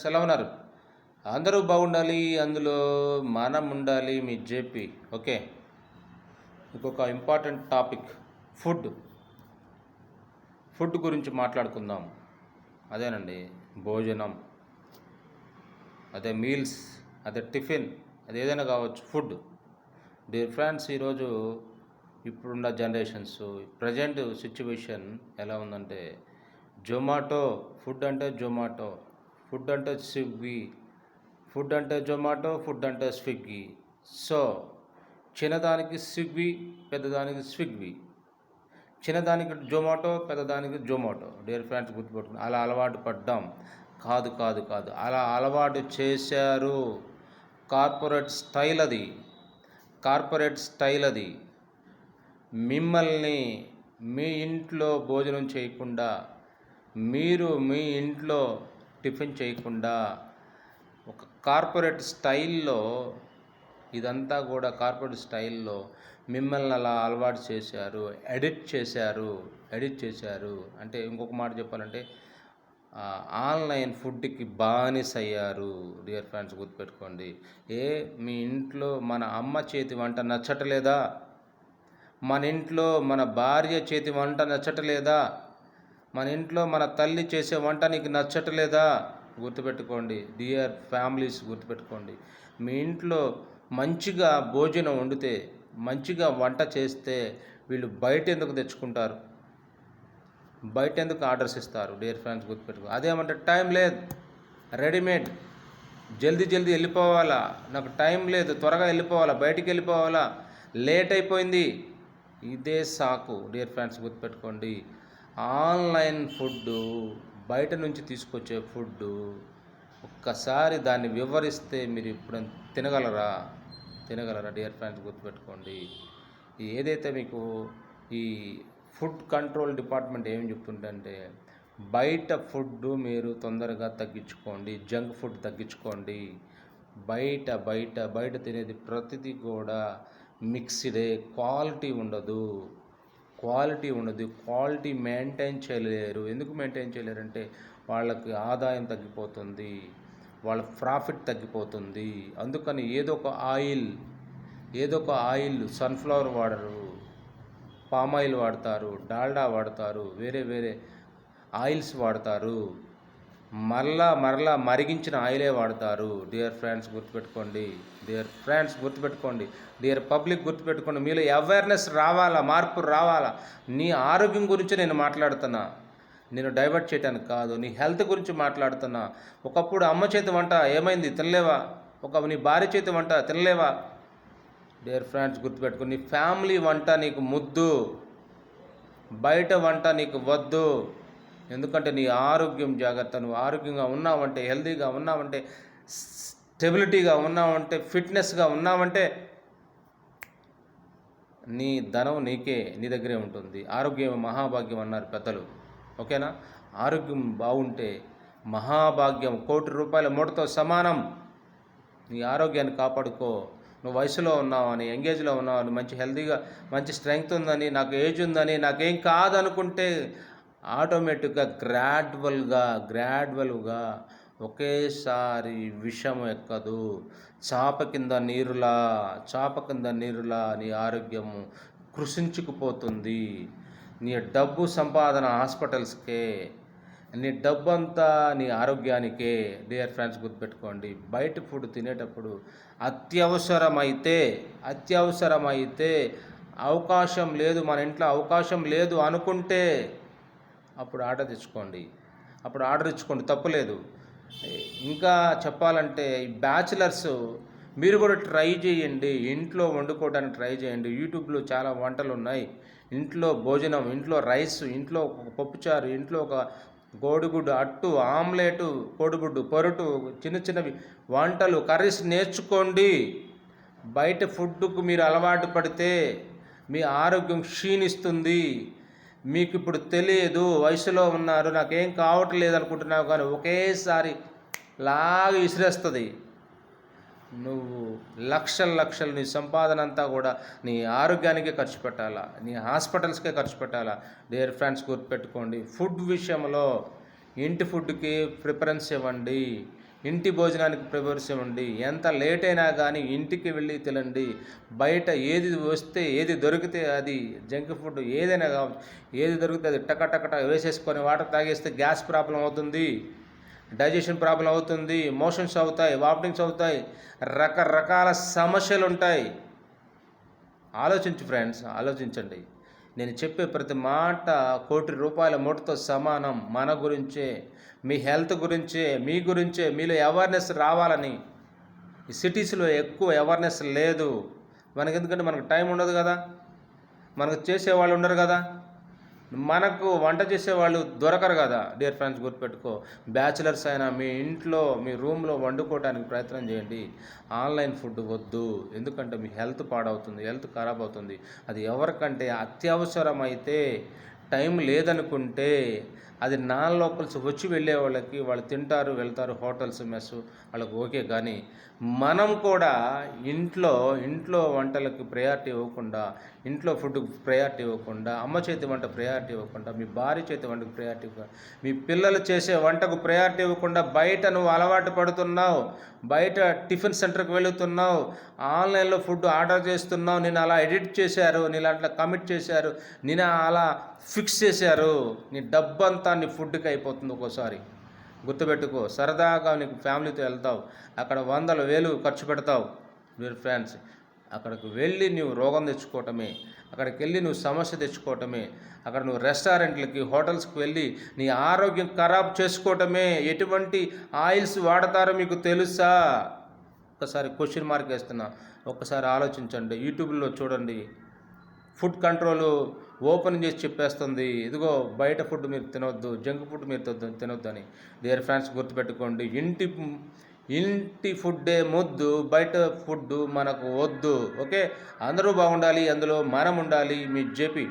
Friends అందరూ బాగుండాలి అందులో మనం ఉండాలి మీ జేపీ. ఓకే. ఇంకొక ఇంపార్టెంట్ టాపిక్ ఫుడ్. ఫుడ్ గురించి మాట్లాడుకుందాం. అదేనండి భోజనం. అదే మీల్స్ అదే టిఫిన్ అది ఏదైనా కావచ్చు ఫుడ్. డియర్ ఫ్రెండ్స్ ఈరోజు ఇప్పుడున్న జనరేషన్స్ ప్రజెంట్ సిచ్యువేషన్ ఎలా ఉందంటే జొమాటో ఫుడ్ అంటే జొమాటో. ఫుడ్ అంటే స్విగ్గీ. ఫుడ్ అంటే జొమాటో ఫుడ్ అంటే స్విగ్గీ. సో చిన్నదానికి స్విగ్గీ పెద్దదానికి స్విగ్గీ. చిన్నదానికి జొమాటో పెద్దదానికి జొమాటో. డియర్ ఫ్రెండ్స్ గుర్తుపెట్టుకుని అలా అలవాటు పడ్డాం. కాదు కాదు కాదు. అలా అలవాటు చేశారు. కార్పొరేట్ స్టైల్ అది. కార్పొరేట్ స్టైల్ అది. మిమ్మల్ని మీ ఇంట్లో భోజనం చేయకుండా మీరు మీ ఇంట్లో టిఫిన్ చేయకుండా ఒక కార్పొరేట్ స్టైల్లో ఇదంతా కూడా కార్పొరేట్ స్టైల్లో మిమ్మల్ని అలా అలవాటు చేశారు ఎడిట్ చేశారు ఎడిట్ చేశారు. అంటే ఇంకొక మాట చెప్పాలంటే ఆన్లైన్ ఫుడ్కి బానిస అయ్యారు డియర్ ఫ్రెండ్స్ గుర్తుపెట్టుకోండి. ఏ మీ ఇంట్లో మన అమ్మ చేతి వంట నచ్చటలేదా? మన ఇంట్లో మన భార్య చేతి వంట నచ్చటలేదా? మన ఇంట్లో మన తల్లి చేసే వంట నీకు నచ్చట్లేదా? గుర్తుపెట్టుకోండి. డియర్ ఫ్యామిలీస్ గుర్తుపెట్టుకోండి. మీ ఇంట్లో మంచిగా భోజనం వండితే మంచిగా వంట చేస్తే వీళ్ళు బయట ఎందుకు తెచ్చుకుంటారు? బయట ఎందుకు ఆర్డర్స్ ఇస్తారు? డియర్ ఫ్రెండ్స్ గుర్తుపెట్టుకో. అదేమంటే టైం లేదు. రెడీమేడ్. జల్దీ జల్దీ వెళ్ళిపోవాలా? నాకు టైం లేదు. త్వరగా వెళ్ళిపోవాలా? బయటికి వెళ్ళిపోవాలా? లేట్ అయిపోయింది. ఇదే సాకు. డియర్ ఫ్రెండ్స్ గుర్తుపెట్టుకోండి. ఆన్లైన్ ఫుడ్ బయట నుంచి తీసుకొచ్చే ఫుడ్ ఒక్కసారి దాన్ని వివరిస్తే మీరు ఇప్పుడు తినగలరా? తినగలరా డియర్ ఫ్రెండ్స్? గుర్తుపెట్టుకోండి. ఏదైతే మీకు ఈ ఫుడ్ కంట్రోల్ డిపార్ట్మెంట్ ఏం చెప్తుందంటే బయట ఫుడ్ మీరు తొందరగా తగ్గించుకోండి జంక్ ఫుడ్ తగ్గించుకోండి. బయట బయట బయట తినేది ప్రతిదీ కూడా మిక్స్డే క్వాలిటీ ఉండదు. క్వాలిటీ ఉండదు. క్వాలిటీ మెయింటైన్ చేయలేరు. ఎందుకు మెయింటైన్ చేయలేరంటే వాళ్ళకి ఆదాయం తగ్గిపోతుంది. వాళ్ళ ప్రాఫిట్ తగ్గిపోతుంది. అందుకని ఏదో ఒక ఆయిల్ ఏదో ఒక ఆయిల్ సన్ఫ్లవర్ వాడరు. పామ్ ఆయిల్ వాడతారు డాల్డా వాడతారు వేరే వేరే ఆయిల్స్ వాడతారు. మరలా మరలా మరిగించిన ఆయిలే వాడతారు. డియర్ ఫ్రెండ్స్ గుర్తుపెట్టుకోండి. డియర్ ఫ్రెండ్స్ గుర్తుపెట్టుకోండి. డియర్ పబ్లిక్ గుర్తుపెట్టుకోండి. మీలో అవేర్నెస్ రావాలా? మార్పు రావాలా? నీ ఆరోగ్యం గురించి నేను మాట్లాడుతున్నా. నేను డైవర్ట్ చేయడానికి కాదు. నీ హెల్త్ గురించి మాట్లాడుతున్నా. ఒకప్పుడు అమ్మ చేతి వంట ఏమైంది? తినలేవా? ఒక నీ భార్య చేతి వంట తినలేవా? డియర్ ఫ్రెండ్స్ గుర్తుపెట్టుకో. నీ ఫ్యామిలీ వంట నీకు ముద్దు. బయట వంట నీకు వద్దు. ఎందుకంటే నీ ఆరోగ్యం జాగ్రత్త. నువ్వు ఆరోగ్యంగా ఉన్నావంటే హెల్తీగా ఉన్నావంటే స్టెబిలిటీగా ఉన్నావంటే ఫిట్నెస్గా ఉన్నావంటే నీ ధనం నీకే నీ దగ్గరే ఉంటుంది. ఆరోగ్యం మహాభాగ్యం అన్నారు పెద్దలు. ఓకేనా? ఆరోగ్యం బాగుంటే మహాభాగ్యం. కోటి రూపాయల మూటతో సమానం. నీ ఆరోగ్యాన్ని కాపాడుకో. నువ్వు వయసులో ఉన్నావని ఎంగేజ్లో ఉన్నావని మంచి హెల్తీగా మంచి స్ట్రెంగ్త్ ఉందని నాకు ఏజ్ ఉందని నాకేం కాదనుకుంటే ఆటోమేటిక్గా గ్రాడ్యువల్గా గ్రాడ్యువల్గా ఒకేసారి విషం ఎక్కదు. చాప కింద నీరులా చాప కింద నీరులా నీ ఆరోగ్యము కృషించుకుపోతుంది నీ డబ్బు సంపాదన హాస్పిటల్స్కే నీ డబ్బు అంతా నీ ఆరోగ్యానికే. డియర్ ఫ్రెండ్స్ గుర్తుపెట్టుకోండి బయట ఫుడ్ తినేటప్పుడు అత్యవసరమైతే అత్యవసరమైతే అవకాశం లేదు మన ఇంట్లో అవకాశం లేదు అనుకుంటే అప్పుడు ఆర్డర్ తెచ్చుకోండి. అప్పుడు ఆర్డర్ ఇచ్చుకోండి తప్పులేదు ఇంకా చెప్పాలంటే ఈ బ్యాచిలర్స్ మీరు కూడా ట్రై చేయండి. ఇంట్లో వండుకోవడానికి ట్రై చేయండి. యూట్యూబ్లో చాలా వంటలు ఉన్నాయి. ఇంట్లో భోజనం ఇంట్లో రైస్ ఇంట్లో ఒక పప్పుచారు ఇంట్లో ఒక కోడిగుడ్డు అట్టు ఆమ్లెటు కోడిగుడ్డు పొరటు చిన్న చిన్నవి వంటలు కర్రీస్ నేర్చుకోండి. బయట ఫుడ్కు మీరు అలవాటు పడితే మీ ఆరోగ్యం క్షీణిస్తుంది. మీకు ఇప్పుడు తెలియదు వయసులో ఉన్నారు నాకేం కావట్లేదు అనుకుంటున్నావు కానీ ఒకేసారి లాగా విసిరేస్తుంది. నువ్వు లక్షల లక్షలు నీ సంపాదన అంతా కూడా నీ ఆరోగ్యానికే ఖర్చు పెట్టాలా? నీ హాస్పిటల్స్కే ఖర్చు పెట్టాలా? డియర్ ఫ్రెండ్స్ గుర్తుపెట్టుకోండి ఫుడ్ విషయంలో ఇంటి ఫుడ్కి ప్రిఫరెన్స్ ఇవ్వండి. ఇంటి భోజనానికి ప్రిపరేషన్ ఎంత లేట్ అయినా కానీ ఇంటికి వెళ్ళి తినండి. బయట ఏది వస్తే ఏది దొరికితే అది జంక్ ఫుడ్ ఏదైనా కావచ్చు. ఏది దొరికితే అది టక వేసేసుకొని వాటర్ తాగేస్తే గ్యాస్ ప్రాబ్లం అవుతుంది. డైజెషన్ ప్రాబ్లం అవుతుంది. మోషన్స్ అవుతాయి వామిటింగ్స్ అవుతాయి. రకరకాల సమస్యలు ఉంటాయి ఆలోచించు ఫ్రెండ్స్ ఆలోచించండి. నేను చెప్పే ప్రతి మాట కోటి రూపాయల మూటతో సమానం. మన గురించే మీ హెల్త్ గురించే మీ గురించే మీలో అవేర్నెస్ రావాలని. ఈ సిటీస్లో ఎక్కువ అవేర్నెస్ లేదు. మనకి ఎందుకంటే మనకు టైం ఉండదు కదా. మనకు చేసేవాళ్ళు ఉండరు కదా. మనకు వంట చేసేవాళ్ళు దొరకరు కదా డియర్ ఫ్రెండ్స్ గుర్తుపెట్టుకో. బ్యాచిలర్స్ అయినా మీ ఇంట్లో మీ రూమ్లో వండుకోవడానికి ప్రయత్నం చేయండి. ఆన్లైన్ ఫుడ్ వద్దు ఎందుకంటే మీ హెల్త్ పాడవుతుంది హెల్త్ ఖరాబ్ అవుతుంది. అది ఎవరికంటే అత్యవసరమైతే టైం లేదనుకుంటే అది నాన్ లోకల్స్ వచ్చి వెళ్ళే వాళ్ళకి వాళ్ళు తింటారు వెళ్తారు హోటల్స్ మెస్ వాళ్ళకి ఓకే. కానీ మనం కూడా ఇంట్లో ఇంట్లో వంటలకు ప్రయారిటీ ఇవ్వకుండా ఇంట్లో ఫుడ్కి ప్రయారిటీ ఇవ్వకుండా అమ్మ చేతి వంట ప్రయారిటీ ఇవ్వకుండా మీ భార్య చేతి వంటకు ప్రయారిటీ ఇవ్వకుండా మీ పిల్లలు చేసే వంటకు ప్రయారిటీ ఇవ్వకుండా బయట నువ్వు అలవాటు పడుతున్నావు బయట టిఫిన్ సెంటర్కి వెళుతున్నావు ఆన్లైన్లో ఫుడ్ ఆర్డర్ చేస్తున్నావు నేను అలా ఎడిట్ చేశారు నేను అట్లా కమిట్ చేశారు నేను అలా ఫిక్స్ చేశారు నీ డబ్బంతా మొత్తాన్ని ఫుడ్కి అయిపోతుంది ఒక్కోసారి. గుర్తుపెట్టుకో సరదాగా నీకు ఫ్యామిలీతో వెళ్తావు అక్కడ వందల వేలు ఖర్చు పెడతావు. మీరు ఫ్రెండ్స్ అక్కడికి వెళ్ళి నువ్వు రోగం తెచ్చుకోవటమే అక్కడికి వెళ్ళి నువ్వు సమస్య తెచ్చుకోవటమే అక్కడ నువ్వు రెస్టారెంట్లకి హోటల్స్కి వెళ్ళి నీ ఆరోగ్యం ఖరాబ్ చేసుకోవటమే ఎటువంటి ఆయిల్స్ వాడతారో మీకు తెలుసా? ఒక్కసారి క్వశ్చన్ మార్క్ వేస్తున్నా. ఒక్కసారి ఆలోచించండి. యూట్యూబ్లో చూడండి. ఫుడ్ కంట్రోల్ ఓపెన్ చేసి చెప్పేస్తుంది ఇదిగో బయట ఫుడ్ మీరు తినొద్దు జంక్ ఫుడ్ మీరు తినొద్దు తినొద్దు అని డియర్ ఫ్రెండ్స్ గుర్తుపెట్టుకోండి ఇంటి ఇంటి ఫుడ్డే ముద్దు బయట ఫుడ్ మనకు వద్దు ఓకే? అందరూ బాగుండాలి అందులో మనం ఉండాలి మీ జేపీ.